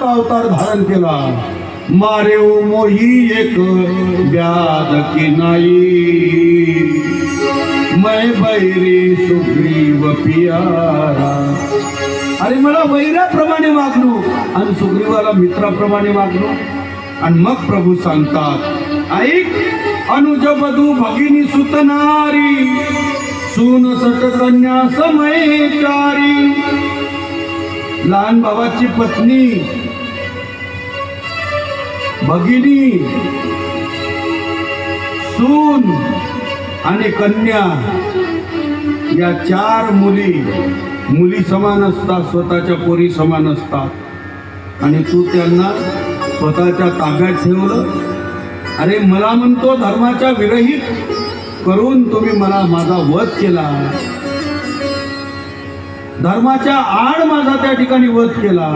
दत्ता अवतार धारण केला. मारे मोही एक व्याद की नाही. मै बैरी सुग्रीव पियारा. अरे मला वैराप्रमाणे वागणू आणि सुग्रीवाला मित्राप्रमाणे वागणू आणि मग प्रभू सांगतात ऐक अनुज बधू भगिनी सुतनारी सून सट कन्या समयचारी लहान भावाची पत्नी भगिनी सून आणि कन्या या चार मुली मुली समान असतात स्वतःच्या पोरी समान असतात. आणि तू त्यांना स्वतःच्या ताब्यात ठेवलं. अरे मला म्हणतो धर्माच्या विरहित करून तुम्ही मला माझा वध केला. धर्माच्या आड माझा त्या ठिकाणी वध केला.